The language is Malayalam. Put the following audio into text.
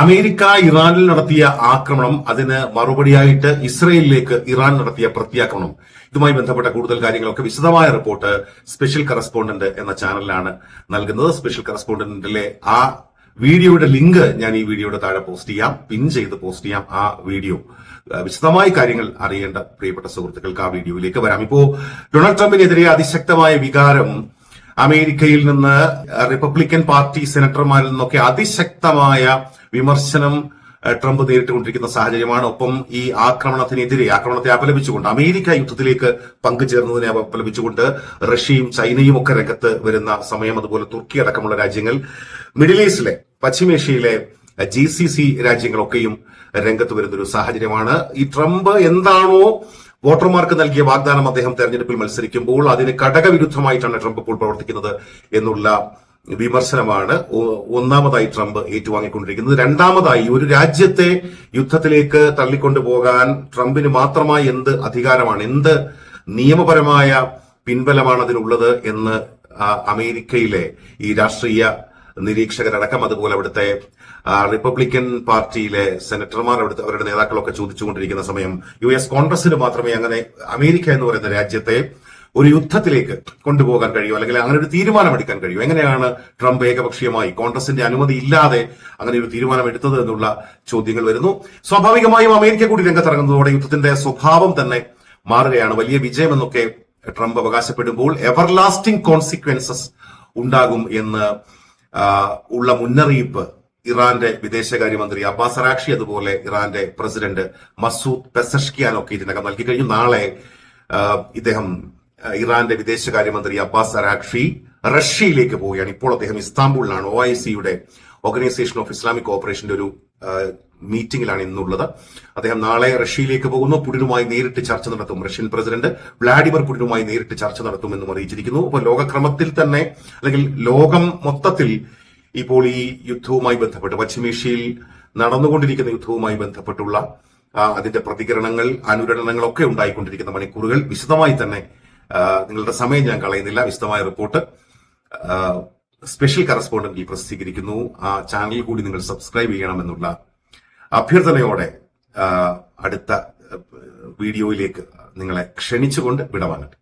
അമേരിക്ക ഇറാനിൽ നടത്തിയ ആക്രമണം അതിന് മറുപടിയായിട്ട് ഇസ്രയേലിലേക്ക് ഇറാൻ നടത്തിയ പ്രത്യാക്രമണം. ഇതുമായി ബന്ധപ്പെട്ട കൂടുതൽ കാര്യങ്ങളൊക്കെ വിശദമായ റിപ്പോർട്ട് സ്പെഷ്യൽ കറസ്പോണ്ടന്റ് എന്ന ചാനലിലാണ് നൽകുന്നത്. സ്പെഷ്യൽ കറസ്പോണ്ടന്റിലെ ആ വീഡിയോയുടെ ലിങ്ക് ഞാൻ ഈ വീഡിയോയുടെ താഴെ പോസ്റ്റ് ചെയ്യാം. പിൻ ചെയ്ത് പോസ്റ്റ് ചെയ്യാം ആ വീഡിയോ. വിശദമായി കാര്യങ്ങൾ അറിയേണ്ട പ്രിയപ്പെട്ട സുഹൃത്തുക്കൾക്ക് ആ വീഡിയോയിലേക്ക് വരാം. ഇപ്പോ ഡൊണാൾഡ് ട്രംപിനെതിരെ അതിശക്തമായ വികാരം അമേരിക്കയിൽ നിന്ന് റിപ്പബ്ലിക്കൻ പാർട്ടി സെനറ്റർമാരിൽ നിന്നൊക്കെ അതിശക്തമായ വിമർശനം ട്രംപ് നേരിട്ടുകൊണ്ടിരിക്കുന്ന സാഹചര്യമാണ്. ഒപ്പം ഈ ആക്രമണത്തിനെതിരെ ആക്രമണത്തെ അപലപിച്ചുകൊണ്ട് അമേരിക്ക യുദ്ധത്തിലേക്ക് പങ്കുചേർന്നതിനെ അപലപിച്ചുകൊണ്ട് റഷ്യയും ചൈനയും ഒക്കെ രംഗത്ത് വരുന്ന സമയം അതുപോലെ തുർക്കി അടക്കമുള്ള രാജ്യങ്ങൾ മിഡിൽ ഈസ്റ്റിലെ പശ്ചിമേഷ്യയിലെ ജി സി സി രാജ്യങ്ങളൊക്കെയും രംഗത്ത് വരുന്ന ഒരു സാഹചര്യമാണ്. ഈ ട്രംപ് എന്താണോ വോട്ടർമാർക്ക് നൽകിയ വാഗ്ദാനം അദ്ദേഹം തെരഞ്ഞെടുപ്പിൽ മത്സരിക്കുമ്പോൾ അതിന് ഘടകവിരുദ്ധമായിട്ടാണ് ട്രംപ് ഇപ്പോൾ പ്രവർത്തിക്കുന്നത് എന്നുള്ള വിമർശനമാണ് ഒന്നാമതായി ട്രംപ് ഏറ്റുവാങ്ങിക്കൊണ്ടിരിക്കുന്നത്. രണ്ടാമതായി ഒരു രാജ്യത്തെ യുദ്ധത്തിലേക്ക് തള്ളിക്കൊണ്ടുപോകാൻ ട്രംപിന് മാത്രമായി എന്ത് അധികാരമാണ് എന്ത് നിയമപരമായ പിൻബലമാണ് അതിനുള്ളത് എന്ന് അമേരിക്കയിലെ ഈ രാഷ്ട്രീയ നിരീക്ഷകരടക്കം അതുപോലെ അവിടുത്തെ റിപ്പബ്ലിക്കൻ പാർട്ടിയിലെ സെനറ്റർമാർ അവിടുത്തെ അവരുടെ നേതാക്കളൊക്കെ ചോദിച്ചുകൊണ്ടിരിക്കുന്ന സമയം യു എസ് കോൺഗ്രസിന് മാത്രമേ അങ്ങനെ അമേരിക്ക എന്ന് പറയുന്ന രാജ്യത്തെ ഒരു യുദ്ധത്തിലേക്ക് കൊണ്ടുപോകാൻ കഴിയും അല്ലെങ്കിൽ അങ്ങനെ ഒരു തീരുമാനമെടുക്കാൻ കഴിയും എങ്ങനെയാണ് ട്രംപ് ഏകപക്ഷീയമായി കോൺഗ്രസിന്റെ അനുമതി ഇല്ലാതെ അങ്ങനെ ഒരു തീരുമാനം എടുത്തത് എന്നുള്ള ചോദ്യങ്ങൾ വരുന്നു. സ്വാഭാവികമായും അമേരിക്ക കൂടി രംഗത്തിറങ്ങുന്നതോടെ യുദ്ധത്തിന്റെ സ്വഭാവം തന്നെ മാറുകയാണ്. വലിയ വിജയമെന്നൊക്കെ ട്രംപ് അവകാശപ്പെടുമ്പോൾ എവർലാസ്റ്റിംഗ് കോൺസിക്വൻസസ് ഉണ്ടാകും എന്ന് ഉള്ള മുന്നറിയിപ്പ് ഇറാന്റെ വിദേശകാര്യമന്ത്രി അബ്ബാസ് അറാക്ഷി അതുപോലെ ഇറാന്റെ പ്രസിഡന്റ് മസൂദ് പെസഷ്കിയാനൊക്കെ ഇതിനകം നൽകി. കഴിഞ്ഞു നാളെ ഇദ്ദേഹം ഇറാന്റെ വിദേശകാര്യമന്ത്രി അബ്ബാസ് അറാക്ഷി റഷ്യയിലേക്ക് പോവുകയാണ്. ഇപ്പോൾ അദ്ദേഹം ഇസ്താംബൂളിലാണ്. ഒ ഐ സിയുടെ ഓർഗനൈസേഷൻ ഓഫ് ഇസ്ലാമിക് കോപ്പറേഷന്റെ ഒരു മീറ്റിംഗിലാണ് ഇന്നുള്ളത്. അദ്ദേഹം നാളെ റഷ്യയിലേക്ക് പോകുന്നു. പുടിനുമായി നേരിട്ട് ചർച്ച നടത്തും. റഷ്യൻ പ്രസിഡന്റ് വ്ളാഡിമിർ പുടിനുമായി നേരിട്ട് ചർച്ച നടത്തുമെന്നും അറിയിച്ചിരിക്കുന്നു. അപ്പോൾ ലോകക്രമത്തിൽ തന്നെ അല്ലെങ്കിൽ ലോകം മൊത്തത്തിൽ ഇപ്പോൾ ഈ യുദ്ധവുമായി ബന്ധപ്പെട്ട് പശ്ചിമേഷ്യയിൽ നടന്നുകൊണ്ടിരിക്കുന്ന യുദ്ധവുമായി ബന്ധപ്പെട്ടുള്ള അതിന്റെ പ്രതികരണങ്ങൾ അനുരണനങ്ങളൊക്കെ ഉണ്ടായിക്കൊണ്ടിരിക്കുന്ന മണിക്കൂറുകൾ വിശദമായി തന്നെ നിങ്ങളുടെ സമയം ഞാൻ കളയുന്നില്ല. വിശദമായ റിപ്പോർട്ട്. സ്പെഷ്യൽ കറസ്പോണ്ടന്റിൽ പ്രസിദ്ധീകരിക്കുന്നു. ആ ചാനൽ കൂടി നിങ്ങൾ സബ്സ്ക്രൈബ് ചെയ്യണമെന്നുള്ള അഭ്യർത്ഥനയോടെ അടുത്ത വീഡിയോയിലേക്ക് നിങ്ങളെ ക്ഷണിച്ചുകൊണ്ട് വിടവാങ്ങട്ടെ.